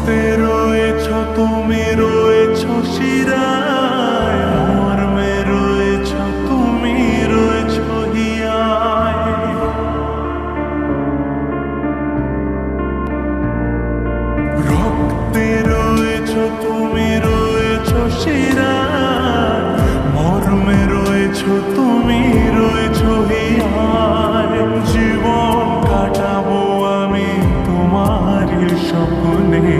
রক্তে রয়েছ, তুমি রয়েছ শিরায়। মর্মে রয়েছ, তুমি রয়েছ হিয়ায়। রক্তে রয়েছ, তুমি রয়েছ শিরায়। মর্মে রয়েছ, তুমি রয়েছ হিয়ায়। জীবন কাটাবো আমি তোমার স্বপ্নে।